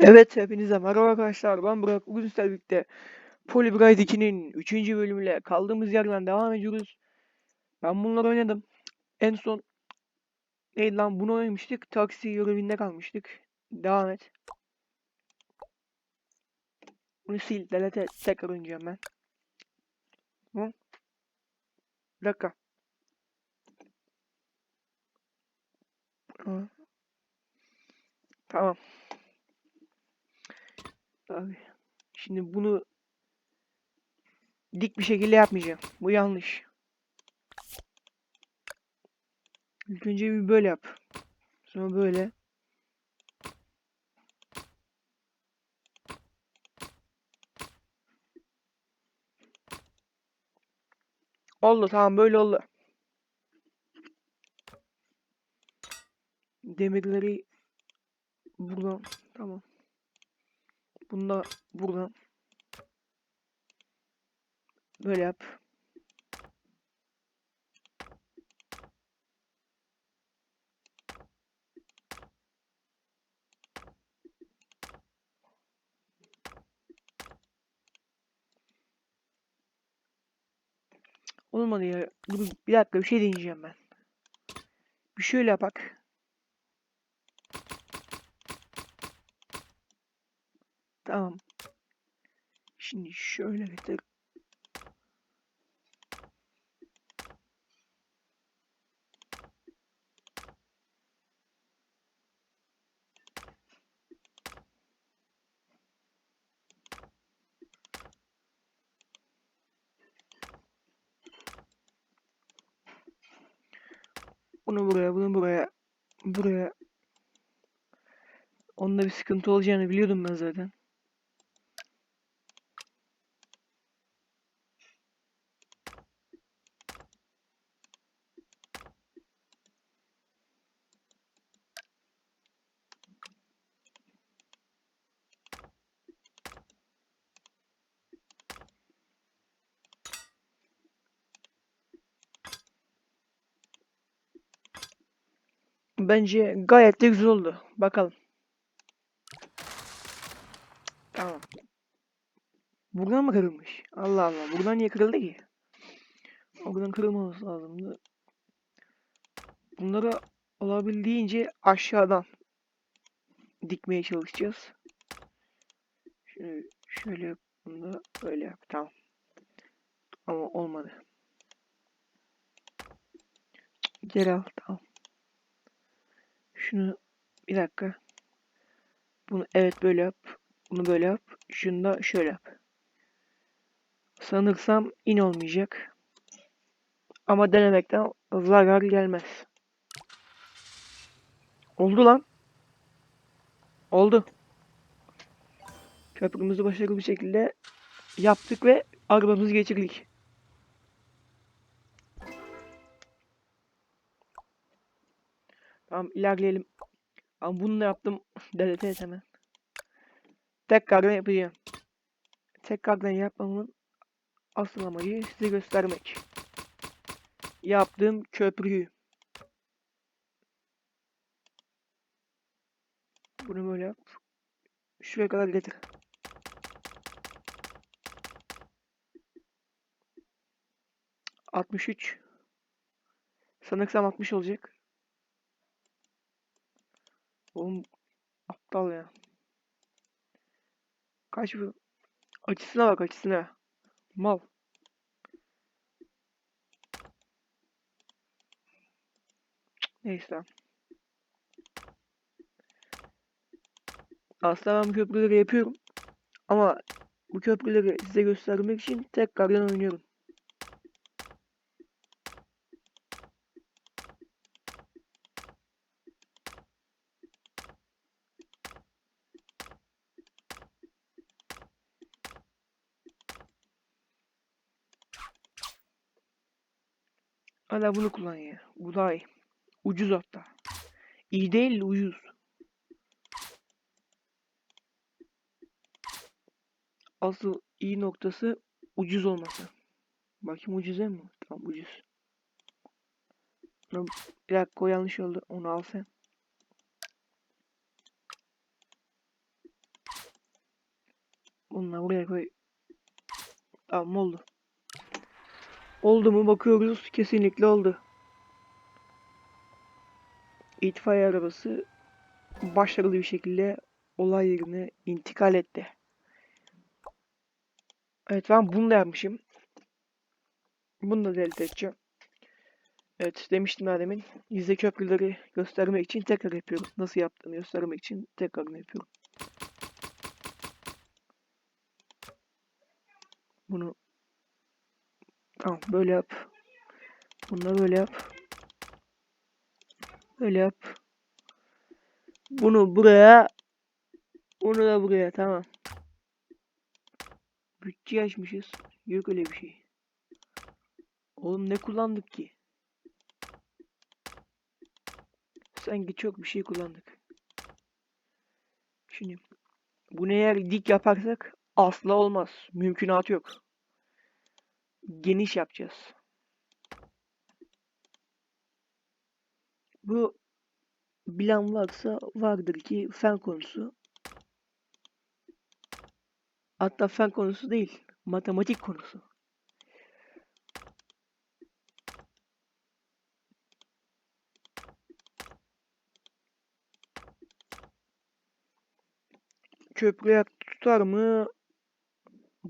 Evet hepinize merhaba arkadaşlar ben Burak bugün sizlerle birlikte Polybride 2'nin 3. bölümüyle kaldığımız yerden devam ediyoruz. Ben bunları oynadım. En son neydi lan bunu oynamıştık. Taksi görevinde kalmıştık. Devam et. Bunu sil delete et. tekrar oynayacağım ben. Tamam. Bir dakika. Aa. Tamam. Abi. Şimdi bunu dik bir şekilde yapmayacağım. Bu yanlış. İlk önce bir böyle yap. Sonra böyle. Oldu tamam böyle oldu. Demirleri buradan tamam. Bunu da buradan böyle yap. Olmadı ya. Dur bir dakika bir şey deneyeceğim ben. Bir şöyle yapak. Tamam. Şimdi şöyle getir. Bunu buraya, bunu buraya, buraya. Onda bir sıkıntı olacağını biliyordum ben zaten. Bence gayet de güzel oldu. Bakalım. Tamam. Buradan mı kırılmış? Allah Allah. Buradan niye kırıldı ki? Oradan kırılmaması lazımdı. Bunları olabildiğince aşağıdan dikmeye çalışacağız. Şunu şöyle yap. Bunu da böyle yap. Tamam. Ama olmadı. Geri al. Tamam. Şunu bir dakika. Bunu evet böyle yap. Bunu böyle yap. Şunu da şöyle yap. Sanırsam in olmayacak. Ama denemekten zarar gelmez. Oldu lan. Oldu. Köprümüzü başarılı bir şekilde yaptık ve arabamızı geçirdik. Tamam ilerleyelim. Ama bunu da yaptım. Delete et hemen. Tekrardan yapacağım. Tekrardan yapmamın asıl amacı size göstermek. Yaptığım köprüyü. Bunu böyle yap. Şuraya kadar getir. Altmış üç. Sanırsam 60 olacak. Oğlum aptal ya. Kaç bu? Açısına bak açısına. Mal. Neyse. Aslında ben bu köprüleri yapıyorum. Ama bu köprüleri size göstermek için tekrardan oynuyorum. Hala bunu kullan ya. İyi. Ucuz hatta. İyi değil de ucuz. Asıl iyi noktası ucuz olması. Bakayım ucuz değil mi? Tamam ucuz. Bir dakika o yanlış oldu. Onu al sen. Bunları buraya koy. Tamam oldu. Oldu mu bakıyoruz. Kesinlikle oldu. İtfaiye arabası başarılı bir şekilde olay yerine intikal etti. Evet ben bunu da yapmışım. Bunu da delete edeceğim. Evet demiştim daha demin. Gizli köprüleri göstermek için tekrar yapıyorum. Nasıl yaptığımı göstermek için tekrar yapıyorum. Bunu tamam böyle yap. Bunu da böyle yap. Böyle yap. Bunu buraya. Bunu da buraya tamam. Bütçe açmışız. Yok öyle bir şey. Oğlum ne kullandık ki? Sanki çok bir şey kullandık. Şimdi bunu eğer dik yaparsak asla olmaz. Mümkünatı yok. Geniş yapacağız. Bu bilen varsa vardır ki fen konusu. Hatta fen konusu değil, matematik konusu. Köprüye tutar mı?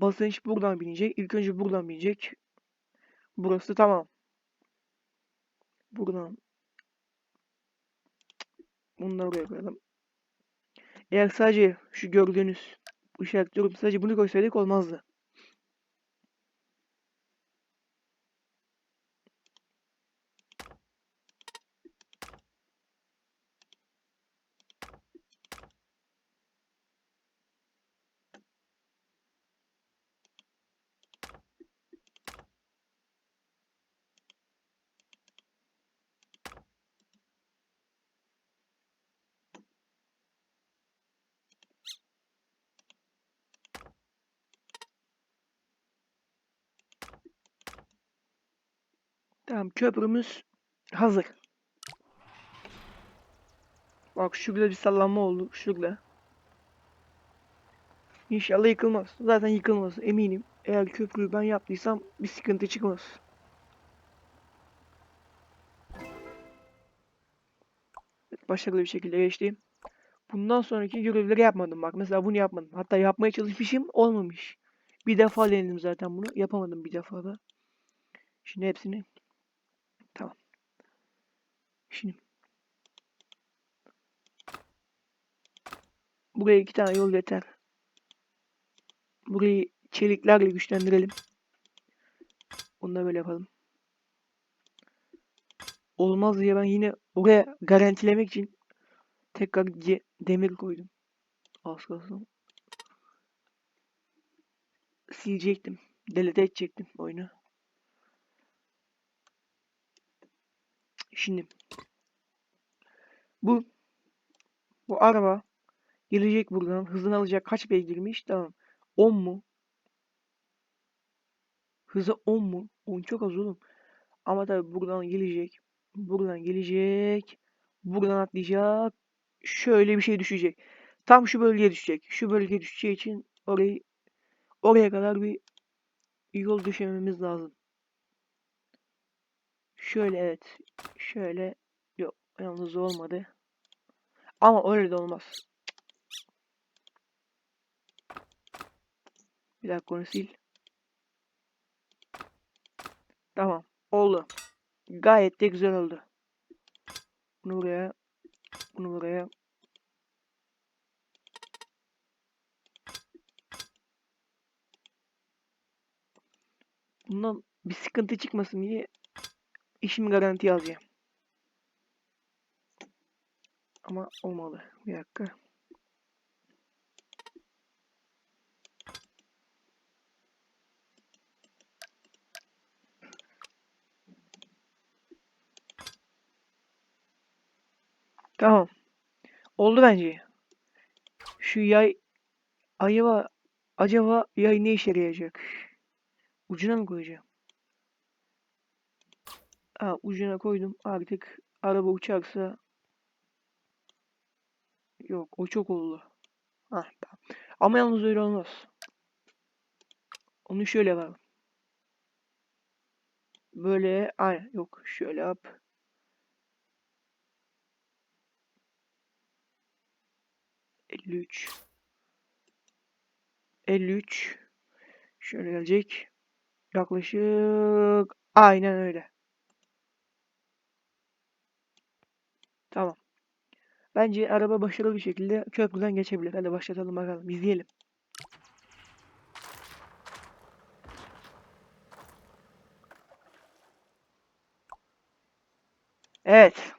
Basınç buradan binecek. İlk önce buradan binecek. Burası tamam. Buradan. Bunları buraya koyalım. Eğer sadece şu gördüğünüz işaretliyorum sadece bunu koysaydık olmazdı. Tamam köprümüz hazır. Bak şurada bir sallanma oldu. Şurada. İnşallah yıkılmaz. Zaten yıkılmaz eminim. Eğer köprüyü ben yaptıysam bir sıkıntı çıkmaz. Başarılı bir şekilde geçtim. Bundan sonraki görevleri yapmadım bak. Mesela bunu yapmadım. Hatta yapmaya çalışmışım olmamış. Bir defa denedim zaten bunu. Yapamadım bir defa da. Şimdi hepsini. Şimdi buraya iki tane yol yeter. Burayı çeliklerle güçlendirelim. Bunu da böyle yapalım. Olmaz diye ben yine oraya garantilemek için tekrar demir koydum. Az kalsın. Silecektim. Delete edecektim oyunu. Şimdi bu bu araba gelecek buradan hızını alacak kaç beygirmiş tamam. 10 mu? Hızı 10 mu? 10 çok az oğlum. Ama tabi buradan gelecek buradan gelecek buradan atlayacak şöyle bir şey düşecek. Tam şu bölgeye düşecek. Şu bölgeye düşeceği için orayı oraya kadar bir yol düşememiz lazım Şöyle evet. Şöyle. Yok. Yalnız olmadı. Ama öyle de olmaz. Bir dakika onu sil. Tamam. Oldu. Gayet de güzel oldu. Bunu buraya. Bunu buraya. Bundan bir sıkıntı çıkmasın diye işimi garanti alacağım. Ama olmalı. Bir dakika. Tamam. Oldu bence. Şu yay acaba acaba yay ne işe yarayacak? Ucuna mı koyacağım? Ha, ucuna koydum. Artık araba uçarsa yok o çok oldu. Ha, tamam. Ama yalnız öyle olmaz. Onu şöyle yapalım. Böyle aynen yok şöyle yap. Elli üç. Elli üç. Şöyle gelecek. Yaklaşık aynen öyle. Tamam. Bence araba başarılı bir şekilde köprüden geçebilir. Hadi başlatalım bakalım. İzleyelim. Evet.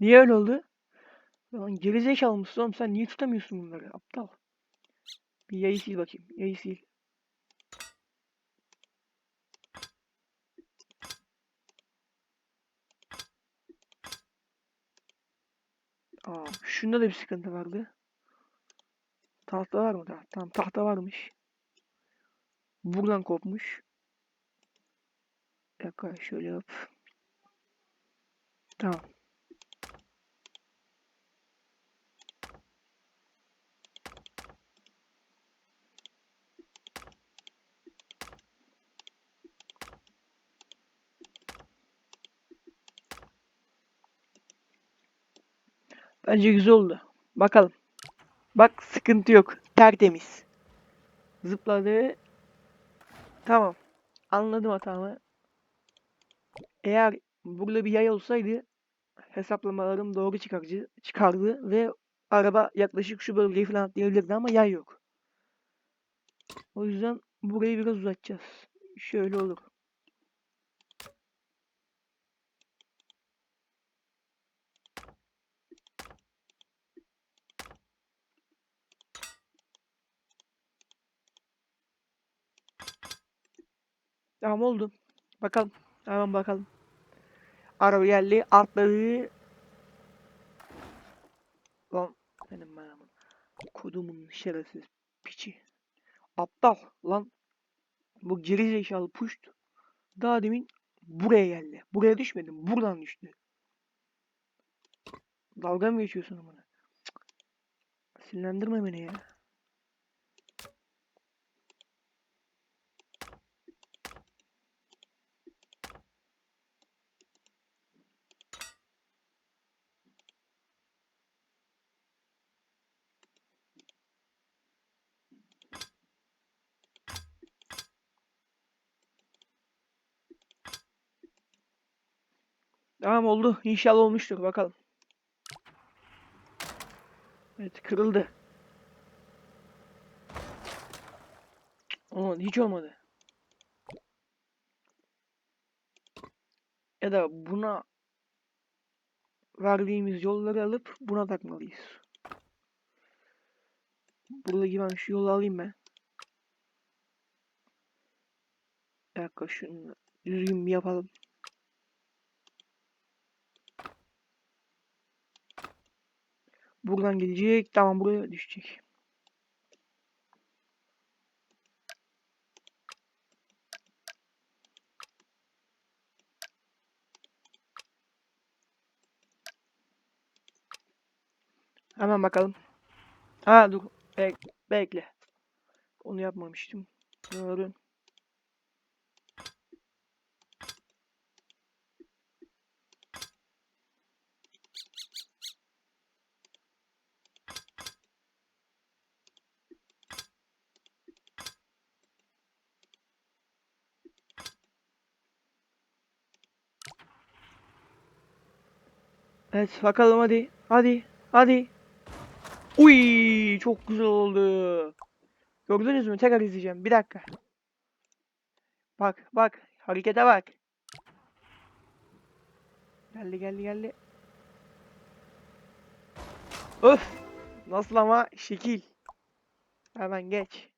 Niye öyle oldu? Lan gerizekalı mısın oğlum sen niye tutamıyorsun bunları aptal? Bir yayı sil bakayım. Yayı sil. Aa, şunda da bir sıkıntı vardı. Tahta var mı da? Tamam tahta varmış. Buradan kopmuş. Bir dakika şöyle yap. Tamam. Bence güzel oldu. Bakalım. Bak sıkıntı yok. Tertemiz. Zıpladı. Tamam. Anladım hatamı. Eğer burada bir yay olsaydı hesaplamalarım doğru çıkarcı, çıkardı ve araba yaklaşık şu bölgeyi falan atlayabilirdi ama yay yok. O yüzden burayı biraz uzatacağız. Şöyle olur. Tamam oldu. Bakalım. Hemen bakalım. Araba geldi. Atladı. Lan benim ben kodumun şerefsiz piçi. Aptal lan. Bu geri zekalı puşt. Daha demin buraya geldi. Buraya düşmedim. Buradan düştü. Dalga mı geçiyorsun bana? Sinirlendirme beni ya. Tamam oldu. İnşallah olmuştur. Bakalım. Evet kırıldı. Olmadı. Hiç olmadı. Ya da buna verdiğimiz yolları alıp buna takmalıyız. Buradaki ben şu yolu alayım ben. Bir dakika şunu düzgün bir yapalım. Buradan gelecek. Tamam buraya düşecek. Hemen bakalım. Ha dur. Bek bekle. Onu yapmamıştım. Doğru. Evet bakalım hadi. Hadi. Hadi. Uy çok güzel oldu. Gördünüz mü? Tekrar izleyeceğim. Bir dakika. Bak bak. Harekete bak. Geldi geldi geldi. Öf. Nasıl ama şekil. Hemen geç.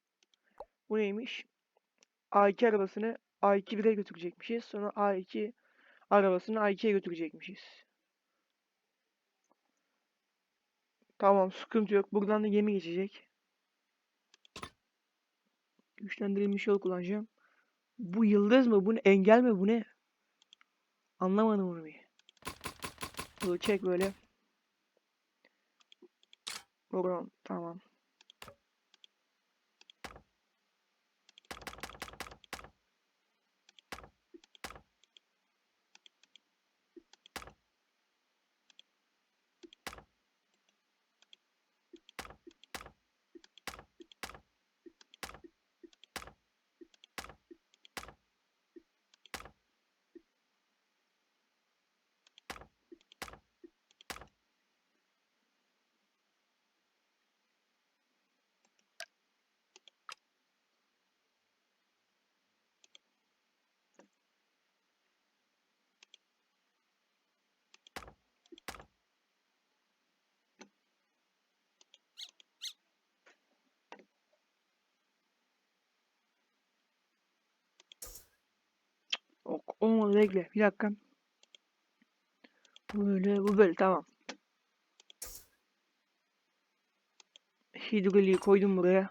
Bu neymiş? A2 arabasını A2 götürecekmişiz. Sonra A2 arabasını A2'ye götürecekmişiz. Tamam sıkıntı yok. Buradan da gemi geçecek. Güçlendirilmiş yol kullanacağım. Bu yıldız mı? Bu ne? Engel mi? Bu ne? Anlamadım bunu bir. Bunu çek böyle. Buradan tamam. Olmadı bekle. Bir dakika. Böyle bu böyle tamam. Hidroliği koydum buraya.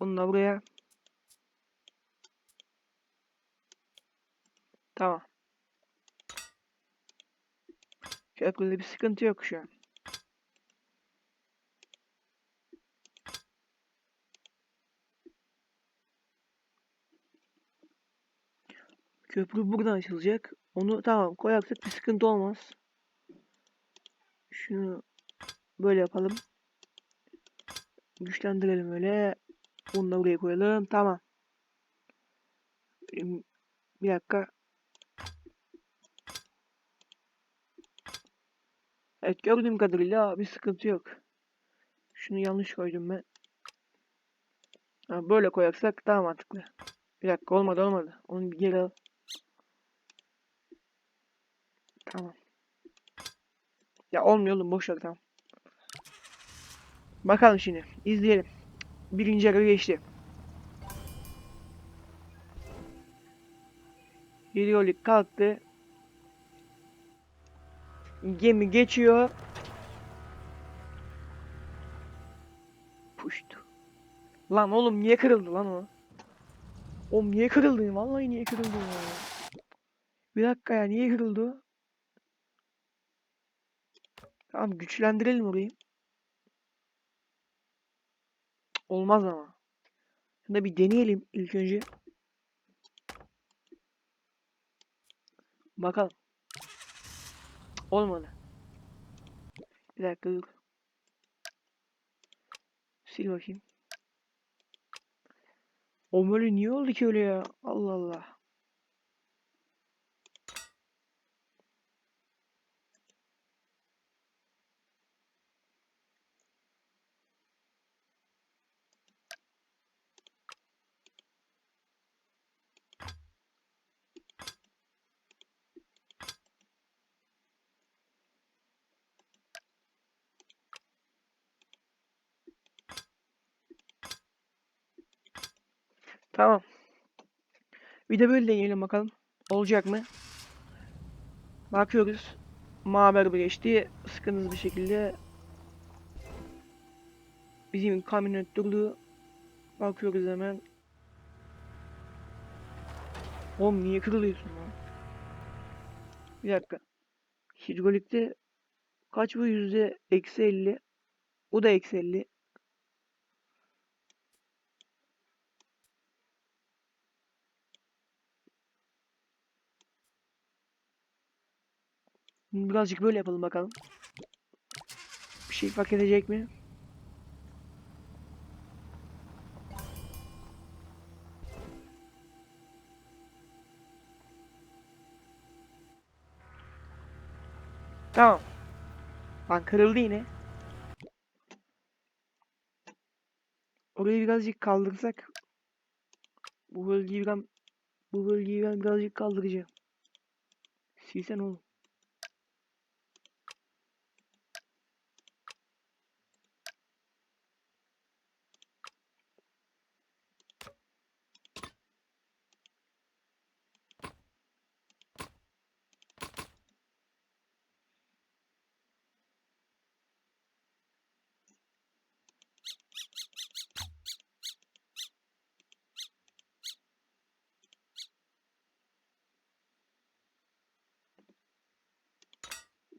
Onu da buraya. Tamam. Köprüde bir sıkıntı yok şu an. Köprü buradan açılacak. Onu tamam koyarsak bir sıkıntı olmaz. Şunu böyle yapalım. Güçlendirelim öyle. Bunu da buraya koyalım. Tamam. Bir dakika. Evet gördüğüm kadarıyla bir sıkıntı yok. Şunu yanlış koydum ben. Ha, böyle koyarsak daha mantıklı. Bir dakika olmadı olmadı. Onu bir geri al. Tamam. Ya olmuyor oğlum boş tamam. Bakalım şimdi. izleyelim. Birinci yarı geçti. Hidrolik kalktı. Gemi geçiyor. Puşt. Lan oğlum niye kırıldı lan o? Oğlum niye kırıldı? Vallahi niye kırıldı? Bir dakika ya niye kırıldı? Tamam güçlendirelim orayı. Olmaz ama. Şunu bir deneyelim ilk önce. Bakalım. Olmadı. Bir dakika dur. Sil bakayım. O böyle niye oldu ki öyle ya? Allah Allah. Tamam. Bir de böyle deneyelim bakalım. Olacak mı? Bakıyoruz. Maver bir geçti. Sıkıntısız bir şekilde bizim kamyonet durdu. Bakıyoruz hemen. Oğlum niye kırılıyorsun lan? Bir dakika. Hidrolikte kaç bu yüzde? Eksi 50. O da eksi 50. Birazcık böyle yapalım bakalım. Bir şey fark edecek mi? Tamam. Lan kırıldı yine. Orayı birazcık kaldırsak bu bölgeyi ben bu bölgeyi ben birazcık kaldıracağım. Silsen oğlum.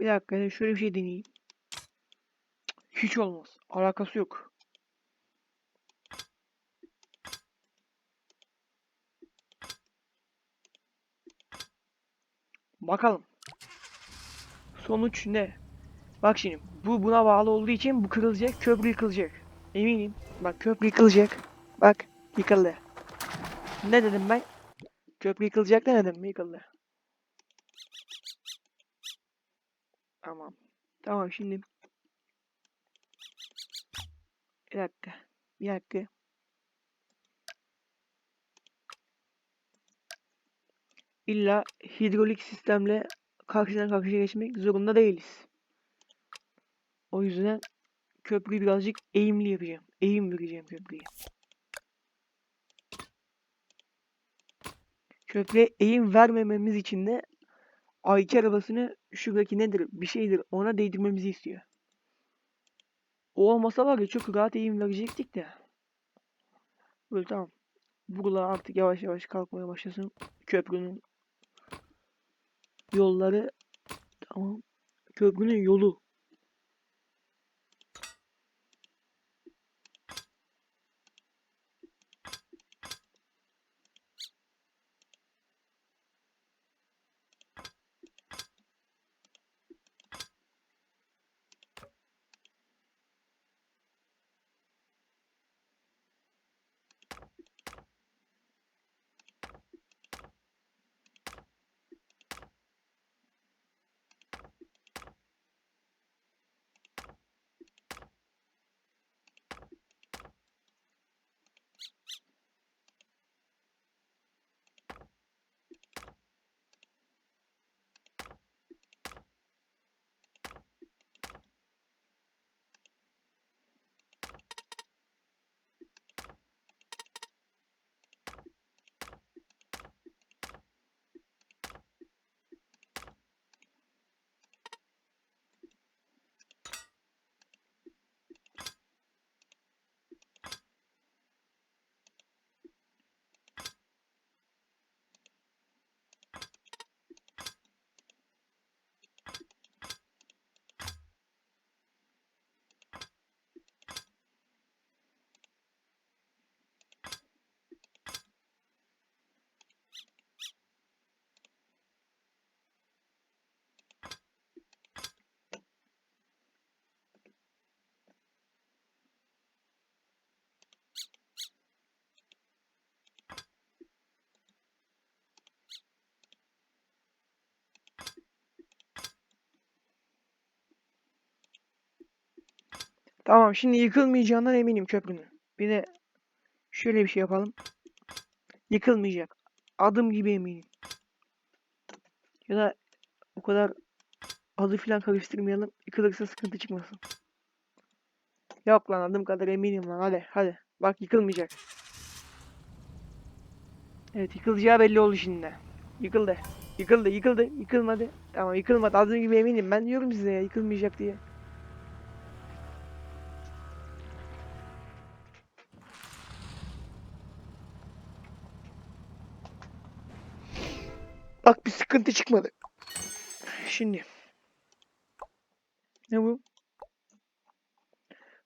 Bir dakika şöyle bir şey deneyeyim. Hiç olmaz. Alakası yok. Bakalım. Sonuç ne? Bak şimdi bu buna bağlı olduğu için bu kırılacak, köprü yıkılacak. Eminim. Bak köprü yıkılacak. Bak yıkıldı. Ne dedim ben? Köprü yıkılacak demedim mi? Yıkıldı. Tamam. Tamam şimdi. Bir dakika. Bir dakika. İlla hidrolik sistemle karşıdan karşıya geçmek zorunda değiliz. O yüzden köprüyü birazcık eğimli yapacağım. Eğim vereceğim köprüye. Köprüye eğim vermememiz için de A2 arabasını şuradaki nedir bir şeydir ona değdirmemizi istiyor. O olmasa var ya çok rahat eğim verecektik de. Böyle tamam. Buralar artık yavaş yavaş kalkmaya başlasın. Köprünün yolları tamam. Köprünün yolu. Tamam şimdi yıkılmayacağından eminim köprünün. Bir de şöyle bir şey yapalım. Yıkılmayacak. Adım gibi eminim. Ya da o kadar adı filan karıştırmayalım. Yıkılırsa sıkıntı çıkmasın. Yok lan adım kadar eminim lan. Hadi hadi. Bak yıkılmayacak. Evet yıkılacağı belli oldu şimdi. Yıkıldı. Yıkıldı yıkıldı. Yıkılmadı. Tamam yıkılmadı. Adım gibi eminim. Ben diyorum size ya yıkılmayacak diye. Bak bir sıkıntı çıkmadı. Şimdi. Ne bu?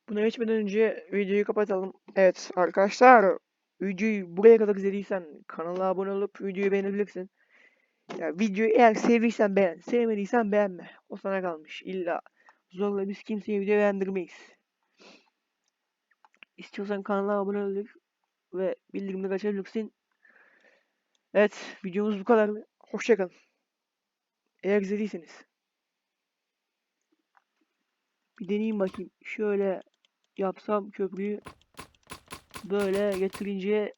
Buna geçmeden önce videoyu kapatalım. Evet arkadaşlar. Videoyu buraya kadar izlediysen kanala abone olup videoyu beğenebilirsin. Ya videoyu eğer sevdiysen beğen. Sevmediysen beğenme. O sana kalmış. İlla zorla biz kimseye video beğendirmeyiz. İstiyorsan kanala abone ol ve bildirimleri açabilirsin. Evet videomuz bu kadar. Hoşçakalın. Eğer izlediyseniz. Bir deneyeyim bakayım. Şöyle yapsam köprüyü böyle getirince